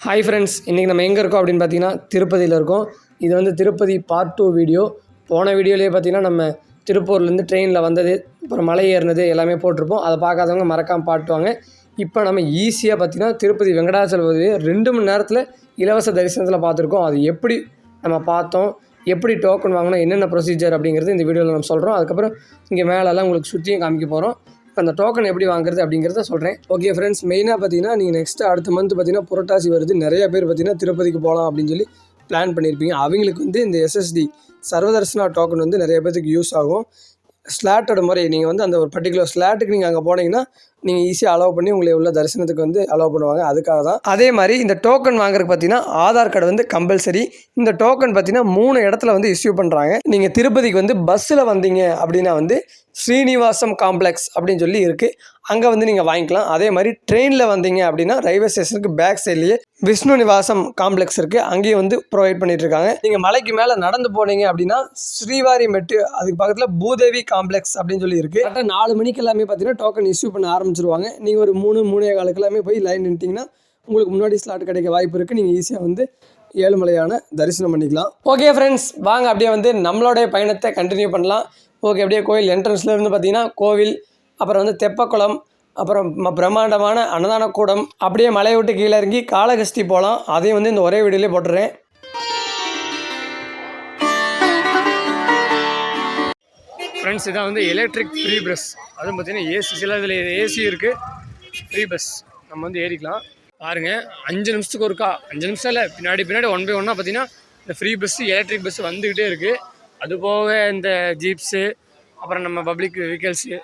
Hi friends இன்றைக்கி நம்ம எங்கே இருக்கோம் அப்படின்னு பார்த்தீங்கன்னா திருப்பதியில் இருக்கோம். இது வந்து திருப்பதி பார்ட் டூ வீடியோ போன வீடியோலேயே பார்த்தீங்கன்னா நம்ம திருப்பூர்லேருந்து ட்ரெயினில் வந்தது அப்புறம் மலை ஏறினது எல்லாமே போட்டிருப்போம். அதை பார்க்காதவங்க மறக்காமல் பாட்டுவாங்க இப்போ நம்ம ஈஸியாக பார்த்தீங்கன்னா திருப்பதி வெங்கடாச்சலபதி ரெண்டு மணி நேரத்தில் இலவச தரிசனத்தில் பார்த்துருக்கோம். அது எப்படி நம்ம பார்த்தோம் எப்படி டோக்கன் வாங்கணும் என்னென்ன ப்ரொசீஜர் அப்படிங்கிறது இந்த வீடியோவில் நம்ம சொல்கிறோம் அதுக்கப்புறம் இங்கே மேலெல்லாம் உங்களுக்கு சுற்றியும் காமிக்க போகிறோம் இப்போ அந்த டோக்கன் எப்படி வாங்குறது அப்படிங்கிறத சொல்கிறேன் ஓகே ஃப்ரெண்ட்ஸ் மெயினாக பார்த்தீங்கன்னா நீங்கள் நெக்ஸ்ட் அடுத்த மந்த் பார்த்தீங்கன்னா புரட்டாசி வருது. நிறைய பேர் பார்த்தீங்கன்னா திருப்பதிக்கு போகலாம் அப்படின்னு சொல்லி பிளான் பண்ணியிருப்பீங்க. அவங்களுக்கு வந்து இந்த எஸ்எஸ்டி சர்வதர்சனா டோக்கன் வந்து நிறைய பேருக்கு யூஸ் ஆகும். ஸ்லாட்டோட முறை நீங்கள் வந்து அந்த ஒரு பர்டிகுலர் ஸ்லாட்டுக்கு நீங்கள் அங்கே போனீங்கன்னா நீங்கள் ஈஸியாக அலோவ் பண்ணி உங்களை உள்ள தரிசனத்துக்கு வந்து அலோவ் பண்ணுவாங்க. அதுக்காக தான். அதே மாதிரி இந்த டோக்கன் வாங்குறதுக்கு பார்த்தீங்கன்னா ஆதார் கார்டு வந்து கம்பல்சரி இந்த டோக்கன் பார்த்தீங்கன்னா மூணு இடத்துல வந்து இஷ்யூ பண்ணுறாங்க நீங்கள் திருப்பதிக்கு வந்து பஸ்ஸில் வந்தீங்க அப்படின்னா வந்து ஸ்ரீனிவாசம் காம்ப்ளெக்ஸ் அப்படின்னு சொல்லி இருக்குது அங்கே வந்து நீங்கள் வாங்கிக்கலாம். அதே மாதிரி ட்ரெயினில் வந்தீங்க அப்படின்னா ரயில்வே ஸ்டேஷனுக்கு பேக் சைட்லேயே விஷ்ணு நிவாசம் காம்ப்ளெக்ஸ் இருக்குது அங்கேயும் வந்து ப்ரொவைட் பண்ணிட்டு இருக்காங்க நீங்கள் மலைக்கு மேலே நடந்து போனீங்க அப்படின்னா ஸ்ரீவாரி மெட்டு அதுக்கு பக்கத்தில் பூதேவி காம்ப்ளெக்ஸ் அப்படின்னு சொல்லி இருக்குது கரெக்டாக நாலு மணிக்கு எல்லாமே பார்த்தீங்கன்னா டோக்கன் இஷ்யூ பண்ண ஆரம்பிச்சிருவாங்க. நீங்கள் ஒரு மூணு மூணே காலுக்கு எல்லாமே போய் லைன் நின்ட்டிங்கன்னா உங்களுக்கு முன்னாடி ஸ்லாட் கிடைக்க வாய்ப்பு இருக்குது நீங்கள் ஈஸியாக வந்து ஏழுமலையான தரிசனம் பண்ணிக்கலாம். ஓகே ஃப்ரெண்ட்ஸ் வாங்க அப்படியே வந்து நம்மளுடைய பயணத்தை கண்டினியூ பண்ணலாம். ஓகே அப்படியே கோயில் என்ட்ரன்ஸ்லேருந்து பார்த்தீங்கன்னா கோவில் அப்புறம் வந்து தெப்பக்குளம் அப்புறம் ம- பிரம்மாண்டமான அன்னதான கூடம் அப்படியே மலையை விட்டு கீழே இறங்கி காளகஸ்தி போகலாம் அதையும் வந்து இந்த ஒரே வீடியோலேயே போட்டுறேன். ஃப்ரெண்ட்ஸ் இதான் வந்து எலக்ட்ரிக் ஃப்ரீ பஸ் அதுவும் பார்த்தீங்கன்னா ஏசி சில இதில் ஏசி இருக்குது ஃப்ரீ பஸ் நம்ம வந்து ஏறிக்கலாம். பாருங்கள் அஞ்சு நிமிஷத்துக்கு ஒருக்கா? அஞ்சு நிமிஷம் இல்லை பின்னாடி பின்னாடி ஒன் பை ஒன்னாக பார்த்தீங்கன்னா இந்த ஃப்ரீ பஸ்ஸு எலக்ட்ரிக் பஸ் வந்துக்கிட்டே இருக்குது அது போக இந்த ஜீப்ஸு அப்புறம் நம்ம பப்ளிக் வெஹிக்கல்ஸு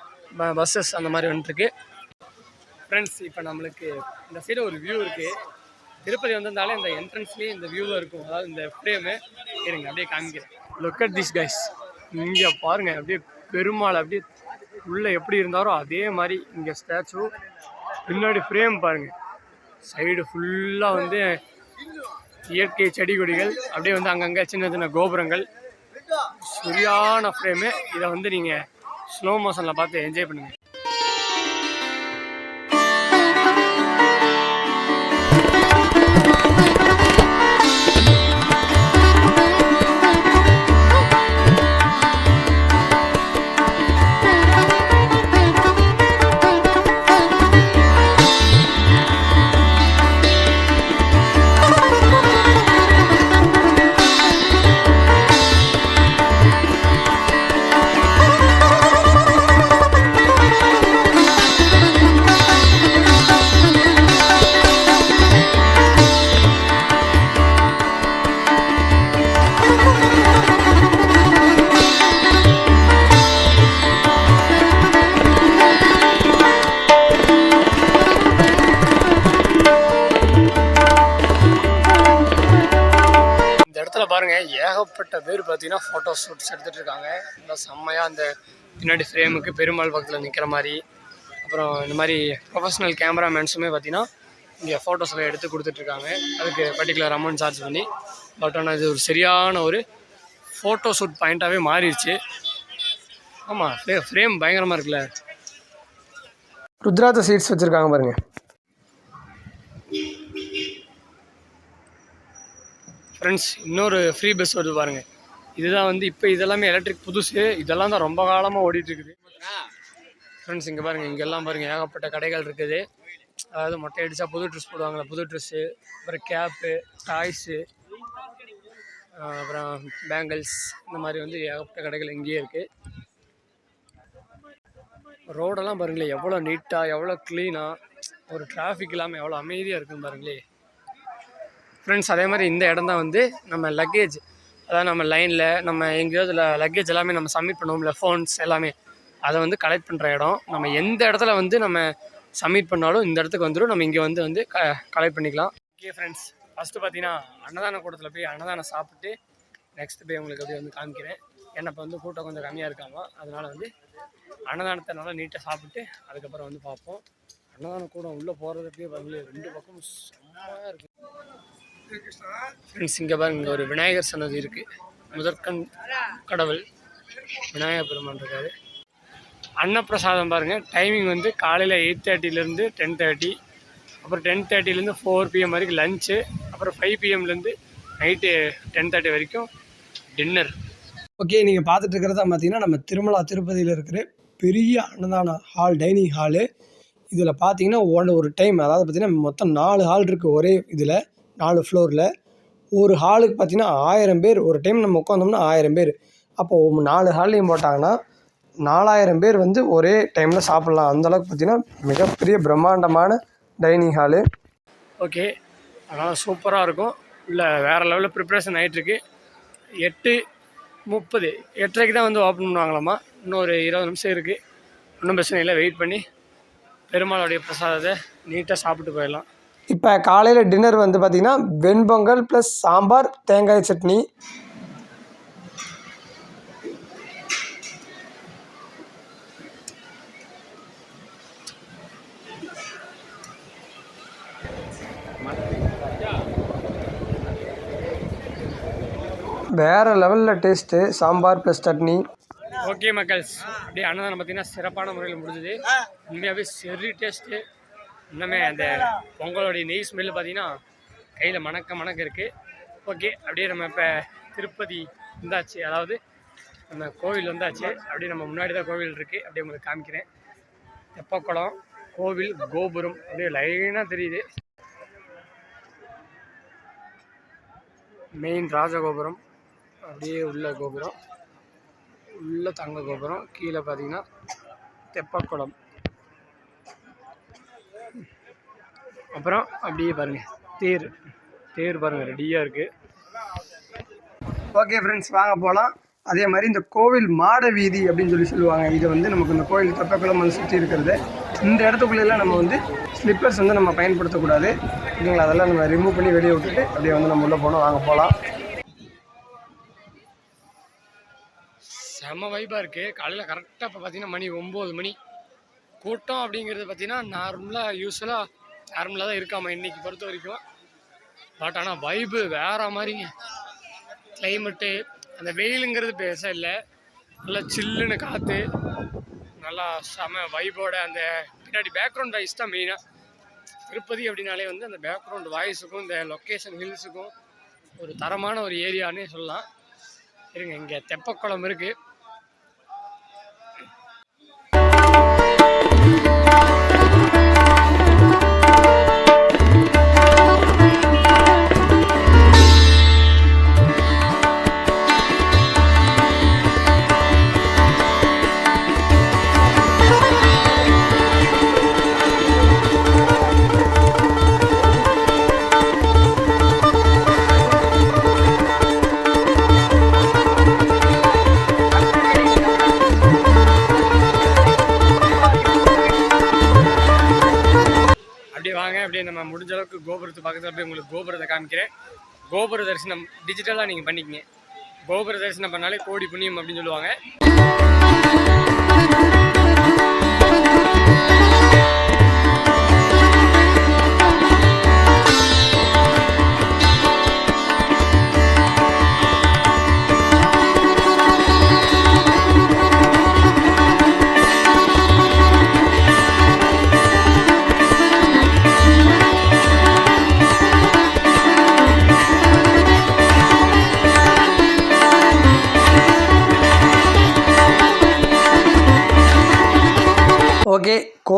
பஸ்ஸஸ் அந்த மாதிரி வந்துட்டுருக்கு. ஃப்ரெண்ட்ஸ் இப்போ நம்மளுக்கு இந்த சைடு ஒரு வியூ இருக்குது திருப்பதி வந்திருந்தாலே இந்த என்ட்ரன்ஸ்லேயே இந்த வியூவில் இருக்கும். அதாவது இந்த ஃப்ரேமு இருங்க அப்படியே காமிக்கிறேன். லுக் அட் திஸ் கைஸ் இங்கே பாருங்கள் அப்படியே பெருமாள் அப்படியே உள்ளே எப்படி இருந்தாரோ அதே மாதிரி இங்கே ஸ்டாச்சு பின்னாடி ஃப்ரேம் பாருங்கள் சைடு ஃபுல்லாக வந்து இயற்கை செடி கொடிகள் அப்படியே வந்து அங்கங்கே சின்ன சின்ன கோபுரங்கள். சரியான ஃப்ரேமு இதை வந்து நீங்கள் ஸ்லோ மோஷனில் பார்த்து என்ஜாய் பண்ணுங்கள் இந்த இடத்துல பாருங்கள் ஏகப்பட்ட பேர் பார்த்தீங்கன்னா ஃபோட்டோ ஷூட்ஸ் எடுத்துகிட்டு இருக்காங்க. நல்லா செம்மையாக அந்த பின்னாடி ஃப்ரேமுக்கு பெருமாள் பக்கத்தில் நிற்கிற மாதிரி. அப்புறம் இந்த மாதிரி ப்ரொஃபஷனல் கேமராமேன்ஸுமே பார்த்தீங்கன்னா இங்கே ஃபோட்டோஸ் எல்லாம் எடுத்து கொடுத்துட்ருக்காங்க அதுக்கு பர்டிகுலர் அமௌண்ட் சார்ஜ் பண்ணி. பட் ஆனால் இது ஒரு சரியான ஒரு ஃபோட்டோ ஷூட் பாயிண்ட்டாகவே மாறிடுச்சு. ஆமாம் ஃப்ரேம் பயங்கரமாக இருக்குல்ல. ருத்ராத்த சீட்ஸ் வச்சுருக்காங்க பாருங்கள் ஃப்ரெண்ட்ஸ் இன்னொரு ஃப்ரீ பஸ் வருது பாருங்க. இதுதான் வந்து இப்போ இதெல்லாமே எலக்ட்ரிக் புதுசு. இதெல்லாம் தான் ரொம்ப காலமாக ஓடிட்டுருக்குது. ஃப்ரெண்ட்ஸ் இங்கே பாருங்க இங்கெல்லாம் பாருங்கள் ஏகப்பட்ட கடைகள் இருக்குது. அதாவது மொட்டை அடித்தா புது ட்ரெஸ் போடுவாங்களே புது ட்ரெஸ்ஸு அப்புறம் கேப்பு டாய்ஸு அப்புறம் பேங்கிள்ஸ் இந்த மாதிரி வந்து ஏகப்பட்ட கடைகள் இங்கேயே இருக்குது ரோடெல்லாம் பாருங்களேன் எவ்வளோ நீட்டாக எவ்வளோ க்ளீனாக ஒரு டிராஃபிக் இல்லாமல் எவ்வளோ அமைதியாக இருக்குன்னு பாருங்களே. ஃப்ரெண்ட்ஸ் அதே மாதிரி இந்த இடம் தான் வந்து நம்ம லக்கேஜ் அதாவது நம்ம லைனில் நம்ம எங்கேயாவது லக்கேஜ் எல்லாமே நம்ம சப்மிட் பண்ணுவோம்ல ஃபோன்ஸ் எல்லாமே. அதை வந்து கலெக்ட் பண்ணுற இடம். நம்ம எந்த இடத்துல வந்து நம்ம சப்மிட் பண்ணாலும் இந்த இடத்துக்கு வந்துடும் நம்ம இங்கே வந்து வந்து க கலெக்ட் பண்ணிக்கலாம். ஓகே ஃப்ரெண்ட்ஸ் ஃபஸ்ட்டு பார்த்தீங்கன்னா அன்னதான கூடத்தில் போய் அன்னதானம் சாப்பிட்டு நெக்ஸ்ட் போய் உங்களுக்கு அப்படியே வந்து காமிக்கிறேன். ஏன்னா இப்போ வந்து கூட்டம் கொஞ்சம் கம்மியாக இருக்காமா? அதனால் வந்து அன்னதானத்தை நல்லா நீட்டாக சாப்பிட்டு அதுக்கப்புறம் வந்து பார்ப்போம். அன்னதான கூடம் உள்ளே போகிறதுக்கே வந்து ரெண்டு பக்கமும் செம்மையாக இருக்குது ஃப்ரெண்ட்ஸ் இங்கே பாருங்க இங்கே ஒரு விநாயகர் சன்னதி இருக்குது முதற்கண் கடவுள் விநாயகர் பெருமான் இருக்காரு அன்னப்பிரசாதம் பாருங்கள் டைமிங் வந்து காலையில் எயிட் தேர்ட்டிலேருந்து டென் தேர்ட்டி அப்புறம் டென் தேர்ட்டிலேருந்து ஃபோர் பிஎம் வரைக்கும் லஞ்சு அப்புறம் ஃபைவ் பிஎம்லேருந்து நைட்டு டென் தேர்ட்டி வரைக்கும் டின்னர் ஓகே நீங்கள் பார்த்துட்டு இருக்கிறதா பார்த்தீங்கன்னா நம்ம திருமலா திருப்பதியில் இருக்கிற பெரிய அன்னதான ஹால் டைனிங் ஹாலு இதில் பார்த்தீங்கன்னா ஒன் ஒரு டைம் அதாவது பார்த்தீங்கன்னா மொத்தம் நாலு ஹால் இருக்குது ஒரே இதில். நாலு ஃப்ளோரில் ஒரு ஹாலுக்கு பார்த்தீங்கன்னா ஆயிரம் பேர். ஒரு டைம் நம்ம உட்காந்தோம்னா ஆயிரம் பேர். அப்போது நாலு ஹால்லையும் போட்டாங்கன்னா நாலாயிரம் பேர் வந்து ஒரே டைமில் சாப்பிட்லாம். அந்தளவுக்கு பார்த்தீங்கன்னா மிகப்பெரிய பிரம்மாண்டமான டைனிங் ஹாலு ஓகே அதனால் சூப்பராக இருக்கும். இல்லை வேறு லெவலில் ப்ரிப்ரேஷன் ஆகிட்டுருக்கு எட்டு முப்பது. எட்டரைக்கு தான் வந்து ஓப்பன் பண்ணுவாங்களாம்மா இன்னும் ஒரு இருபது நிமிஷம் இருக்குது ஒன்றும் பிரச்சனை இல்லை. வெயிட் பண்ணி பெருமாளுடைய பிரசாதத்தை நீட்டாக சாப்பிட்டு போயிடலாம். இப்போ காலையில் டின்னர் வந்து பார்த்திங்கன்னா வெண்பொங்கல் ப்ளஸ் சாம்பார் தேங்காய் சட்னி. வேறு லெவலில் taste sambar plus chutney. Okay மக்கள்ஸ். அப்படியே அன்னதானம் பார்த்தீங்கன்னா சிறப்பான முறையில் முடிஞ்சது. உண்மையாகவே செரி டேஸ்ட்டு இன்னுமே அந்த பொங்கலோடைய நெய் ஸ்மெல்லு பார்த்தீங்கன்னா கையில் மணக்க மணக்க இருக்குது ஓகே அப்படியே நம்ம இப்போ திருப்பதி வந்தாச்சு. அதாவது நம்ம கோவில் வந்தாச்சு. அப்படியே நம்ம முன்னாடி தான் கோவில் இருக்குது அப்படியே உங்களுக்கு காமிக்கிறேன். தெப்பக்குளம் கோவில் கோபுரம். அப்படியே லைனாக தெரியுது. மெயின் ராஜகோபுரம். அப்படியே உள்ள கோபுரம். உள்ள தங்க கோபுரம். கீழே பார்த்தீங்கன்னா தெப்பக்குளம். அப்புறம் அப்படியே பாருங்க. தேர் தேர் பாருங்க ரெடியாக இருக்குது ஓகே ஃப்ரெண்ட்ஸ் வாங்க போகலாம் அதே மாதிரி இந்த கோவில் மாட வீதி அப்படின்னு சொல்லி சொல்லுவாங்க. இது வந்து நமக்கு இந்த கோவில் தெப்பக்குளம் வந்து சுற்றி இருக்கிறது. இந்த இடத்துக்குள்ளெல்லாம் நம்ம வந்து ஸ்லிப்பர்ஸ் வந்து நம்ம பயன்படுத்தக்கூடாது. இல்லைங்களா அதெல்லாம் நம்ம ரிமூவ் பண்ணி வெளியே விட்டுட்டு அப்படியே வந்து நம்ம உள்ளே போனோம் வாங்க போகலாம் செம்ம வைப்பாக இருக்குது காலையில் கரெக்டாக இப்போ பார்த்தீங்கன்னா மணி ஒம்பது மணி. கூட்டம் அப்படிங்கிறது பார்த்தீங்கன்னா நார்மலாக யூஸ்வலாக நார்மலாக தான் இருக்காமல் இன்றைக்கி பொறுத்த வரைக்கும். பட் ஆனால் வைபு வேற மாதிரிங்க கிளைமேட்டு அந்த வெயிலுங்கிறது பேச இல்லை. நல்லா சில்லுன்னு காற்று நல்லா செம வைபோட அந்த பின்னாடி பேக்ரவுண்ட் வாய்ஸ் தான் மெயினாக திருப்பதி அப்படின்னாலே வந்து அந்த பேக்ரவுண்ட் வாய்ஸுக்கும் இந்த லொக்கேஷன் ஹில்ஸுக்கும் ஒரு தரமான ஒரு ஏரியானே சொல்லலாம். இருங்க இங்கே தெப்பக்குளம் இருக்குது காமிக்கிறேன் கோபுர தரிசனம் டிஜிட்டலாக நீங்கள் பண்ணிக்கங்க. கோபுர தரிசனம் பண்ணாலே கோடி புண்ணியம் அப்படின்னு சொல்லுவாங்க.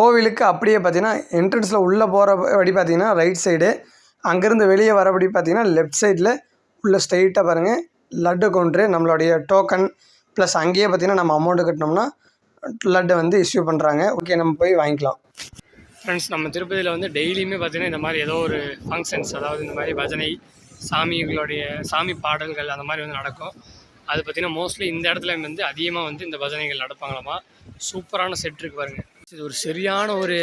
கோவிலுக்கு அப்படியே பார்த்தீங்கன்னா என்ட்ரன்ஸில் உள்ளே போகிற படி பார்த்தீங்கன்னா ரைட் சைடு அங்கேருந்து வெளியே வரபடி பார்த்தீங்கன்னா லெஃப்ட் சைடில் உள்ள ஸ்ட்ரைட்டாக பாருங்கள் லட்டு கவுண்ட்ரு நம்மளுடைய டோக்கன் ப்ளஸ் அங்கேயே பார்த்தீங்கன்னா நம்ம அமௌண்ட்டு கட்டினோம்னா லட்டை வந்து இஷ்யூ பண்ணுறாங்க ஓகே நம்ம போய் வாங்கிக்கலாம். ஃப்ரெண்ட்ஸ் நம்ம திருப்பதியில் வந்து டெய்லியுமே பார்த்தீங்கன்னா இந்த மாதிரி ஏதோ ஒரு ஃபங்க்ஷன்ஸ் அதாவது இந்த மாதிரி பஜனை சாமிகளுடைய சாமி பாடல்கள் அந்த மாதிரி வந்து நடக்கும். அது பார்த்தீங்கன்னா மோஸ்ட்லி இந்த இடத்துல வந்து அதிகமாக வந்து இந்த பஜனைகள் நடப்பாங்களாமா? சூப்பரான செட் இருக்கு பாருங்கள் இது ஒரு சரியான ஒரு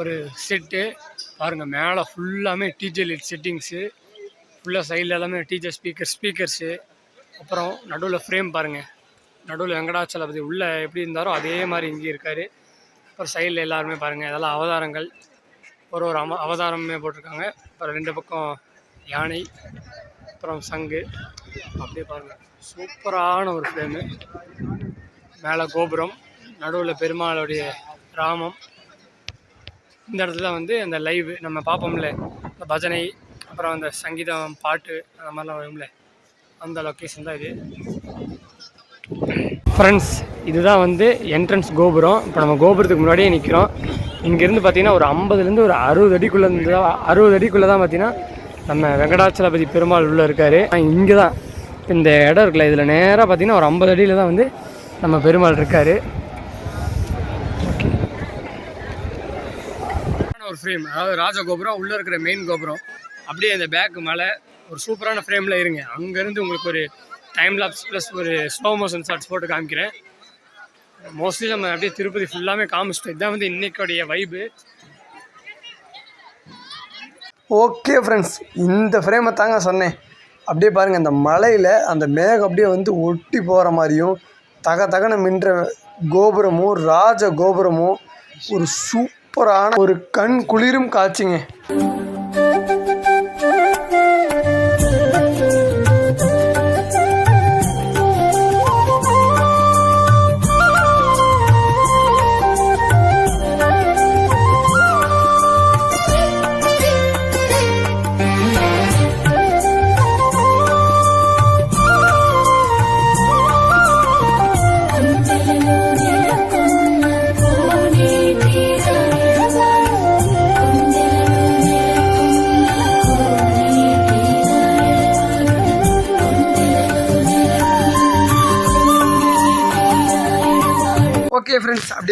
ஒரு செட்டு. பாருங்கள் மேலே ஃபுல்லாமே டீஜர் லிட் செட்டிங்ஸு ஃபுல்லாக சைடில் எல்லாமே டீச்சர் ஸ்பீக்கர் ஸ்பீக்கர்ஸு அப்புறம் நடுவில் ஃப்ரேம் பாருங்கள் நடுவில் வெங்கடாச்சலபதி உள்ளே எப்படி இருந்தாரோ அதே மாதிரி இங்கே இருக்கார். அப்புறம் சைடில் எல்லாருமே பாருங்கள் இதெல்லாம் அவதாரங்கள். ஒரு ஒரு அம அவதாரமே போட்டிருக்காங்க. அப்புறம் ரெண்டு பக்கம் யானை அப்புறம் சங்கு. அப்படியே பாருங்கள் சூப்பரான ஒரு ஃப்ரேமு மேலே கோபுரம் நடுவில் பெருமாளுடைய ராமம் இந்த இடத்துல வந்து அந்த லைவ் நம்ம பார்ப்போம்ல. இந்த பஜனை அப்புறம் அந்த சங்கீதம் பாட்டு அந்த மாதிரிலாம் வரும்ல. அந்த லொக்கேஷன் தான் இது. ஃப்ரெண்ட்ஸ் இதுதான் வந்து என்ட்ரன்ஸ் கோபுரம். இப்போ நம்ம கோபுரத்துக்கு முன்னாடியே நிற்கிறோம் இங்கேருந்து பார்த்தீங்கன்னா ஒரு ஐம்பதுலேருந்து ஒரு அறுபது அடிக்குள்ளே இருந்து தான் அறுபது அடிக்குள்ளே தான் பார்த்தீங்கன்னா நம்ம வெங்கடாச்சலபதி பெருமாள் உள்ளே இருக்கார். இங்கே தான் இந்த இடம் இருக்குல்ல இதில் நேராக பார்த்தீங்கன்னா ஒரு ஐம்பது அடியில் தான் வந்து நம்ம பெருமாள் இருக்கார். ஒரு ஃப்ரேம் அதாவது ராஜகோபுரம் உள்ளே இருக்கிற மெயின் கோபுரம். அப்படியே அந்த பேக்கு மேலே ஒரு சூப்பரான ஃப்ரேமில் இருங்க. அங்கேருந்து உங்களுக்கு ஒரு டைம் லாப்ஸ் ப்ளஸ் ஒரு ஸ்லோ மோஷன் ஷார்ட்ஸ் போட்டு காமிக்கிறேன். மோஸ்ட்லி நம்ம அப்படியே திருப்பதி ஃபுல்லாமே காமிச்சிட்டோம். இதான் வந்து இன்றைக்கோடைய வைபு ஓகே ஃப்ரெண்ட்ஸ் இந்த ஃப்ரேமை தாங்க சொன்னேன். அப்படியே பாருங்கள் அந்த மலையில் அந்த மேகம் அப்படியே வந்து ஒட்டி போகிற மாதிரியும் தக தகன மின்ற கோபுரமும் ராஜ கோபுரமும் ஒரு சூ சூப்பரான ஒரு கண் குளிரும் காட்சிங்க.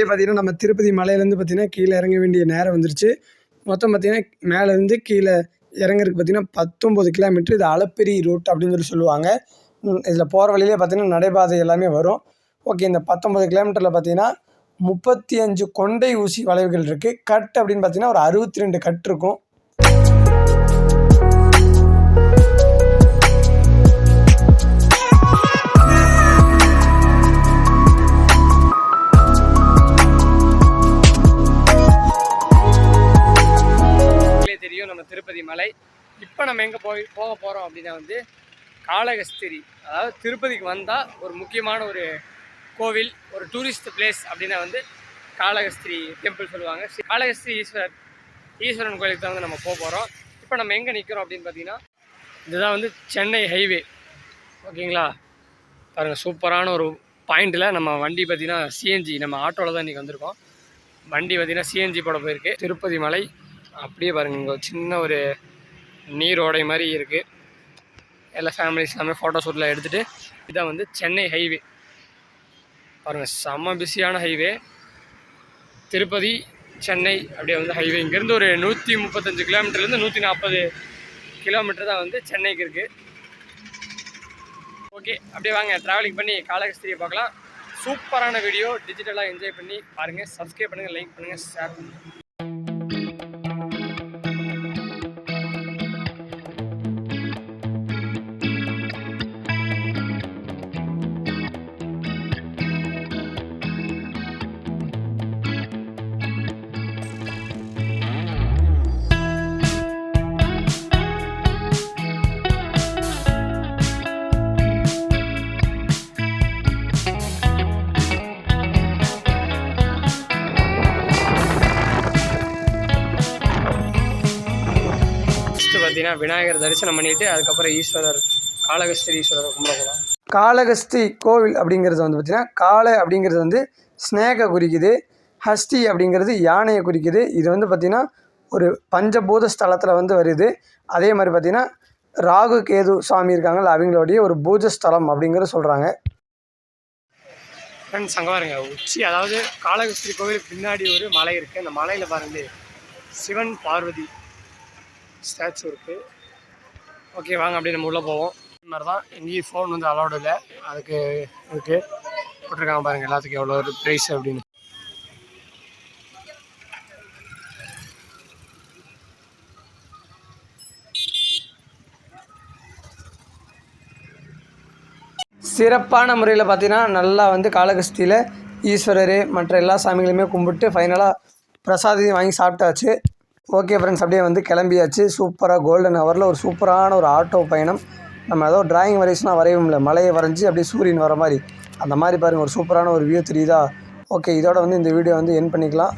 ஃப்ரெண்ட்ஸ் பார்த்தீங்கன்னா நம்ம திருப்பதி மலையிலேருந்து பார்த்தீங்கன்னா கீழே இறங்க வேண்டிய நேரம் வந்துருச்சு. மொத்தம் பார்த்தீங்கன்னா மேலேருந்து கீழே இறங்குறதுக்கு பார்த்தீங்கன்னா பத்தொம்பது கிலோமீட்டர் இது அளப்பெரிய ரூட் அப்படின்னு சொல்லி சொல்லுவாங்க. இதில் போகிற வழியிலே பார்த்தீங்கன்னா நடைபாதை எல்லாமே வரும். ஓகே இந்த பத்தொம்பது கிலோமீட்டரில் பார்த்தீங்கன்னா முப்பத்தி அஞ்சு கொண்டை ஊசி வளைவுகள் இருக்குது கட் அப்படின்னு பார்த்தீங்கன்னா ஒரு அறுபத்தி ரெண்டு கட் இருக்கும். நம்ம திருப்பதி மலை. இப்போ நம்ம எங்கே போய் போக போகிறோம் அப்படின்னா வந்து காளகஸ்திரி அதாவது திருப்பதிக்கு வந்தால் ஒரு முக்கியமான ஒரு கோவில் ஒரு டூரிஸ்ட் பிளேஸ் அப்படின்னா வந்து காளகஸ்திரி டெம்பிள் சொல்லுவாங்க. ஸ்ரீ காளகஸ்திரி ஈஸ்வரர் ஈஸ்வரன் கோயிலுக்கு தான் வந்து நம்ம போக போகிறோம் இப்போ நம்ம எங்கே நிற்கிறோம் அப்படின்னு பார்த்தீங்கன்னா இதுதான் வந்து சென்னை ஹைவே ஓகேங்களா? பாருங்கள் சூப்பரான ஒரு பாயிண்டில் நம்ம வண்டி பார்த்திங்கன்னா சிஎன்ஜி நம்ம ஆட்டோவில் தான் இன்றைக்கி வந்திருக்கோம். வண்டி பார்த்திங்கன்னா சிஎன்ஜி போட போயிருக்கு. திருப்பதி மலை அப்படியே பாருங்கள் இங்கே சின்ன ஒரு நீரோடை மாதிரி இருக்குது எல்லா ஃபேமிலிஸ் எல்லாமே ஃபோட்டோஷூட்டெலாம் எடுத்துகிட்டு இதான் வந்து சென்னை ஹைவே பாருங்கள் செம்ம பிஸியான ஹைவே திருப்பதி சென்னை அப்படியே வந்து ஹைவே இங்கேருந்து ஒரு நூற்றி முப்பத்தஞ்சு கிலோமீட்டர்லேருந்து நூற்றி நாற்பது கிலோமீட்டர் தான் வந்து சென்னைக்கு இருக்குது ஓகே அப்படியே வாங்க ட்ராவலிங் பண்ணி காலகஸ்திரியை பார்க்கலாம். சூப்பரான வீடியோ டிஜிட்டலாக என்ஜாய் பண்ணி பாருங்கள் சப்ஸ்கிரைப் பண்ணுங்கள் லைக் பண்ணுங்கள் ஷேர் பண்ணுங்கள் பார்த்தீங்கன்னா விநாயகர் தரிசனம் பண்ணிட்டு அதுக்கப்புறம் ஈஸ்வரர் காளகஸ்திரி ஈஸ்வரரை கும்பிட போகலாம் காளகஸ்தி கோவில் அப்படிங்கிறது வந்து பார்த்திங்கன்னா காளை அப்படிங்கிறது வந்து ஸ்னேகை குறிக்குது ஹஸ்தி அப்படிங்கிறது யானையை குறிக்குது. இது வந்து பார்த்திங்கன்னா ஒரு பஞ்சபூத ஸ்தலத்தில் வந்து வருது. அதே மாதிரி பார்த்திங்கன்னா ராகு கேது சாமி இருக்காங்கல்ல அவங்களுடைய ஒரு பூஜ ஸ்தலம் அப்படிங்கிற சொல்கிறாங்க ஃப்ரெண்ட்ஸ் அங்கே பாருங்க உச்சி அதாவது காளகஸ்திரி கோவிலுக்கு பின்னாடி ஒரு மலை இருக்குது அந்த மலையில் பாருங்க சிவன் பார்வதி. ஸ்டாச்சு இருக்குது ஓகே வாங்க அப்படியே நம்ம உள்ளே போவோம். இந்த மாதிரி தான். எங்கேயும் ஃபோன் வந்து அலௌடு இல்லை. அதுக்கு இருக்குது போட்டிருக்காங்க பாருங்கள் எல்லாத்துக்கும் எவ்வளோ ஒரு ப்ரைஸ் அப்படின்னு. சிறப்பான முறையில் பார்த்தீங்கன்னா நல்லா வந்து காலகஸ்தியில் ஈஸ்வரர் மற்ற எல்லா சாமிகளையுமே கும்பிட்டு ஃபைனலாக பிரசாதத்தையும் வாங்கி சாப்பிட்டாச்சு. ஓகே ஃப்ரெண்ட்ஸ் அப்படியே வந்து கிளம்பியாச்சு. சூப்பராக கோல்டன் ஹவரில் ஒரு சூப்பரான ஒரு ஆட்டோ பயணம். நம்ம ஏதோ டிராயிங் வரைஸ்னால் வரையும்ல மலையை வரைஞ்சி அப்படியே சூரியன் வர மாதிரி. அந்த மாதிரி பாருங்கள் ஒரு சூப்பரான ஒரு வியூ தெரியுதா? ஓகே இதோட வந்து இந்த வீடியோ வந்து என் பண்ணிக்கலாம்.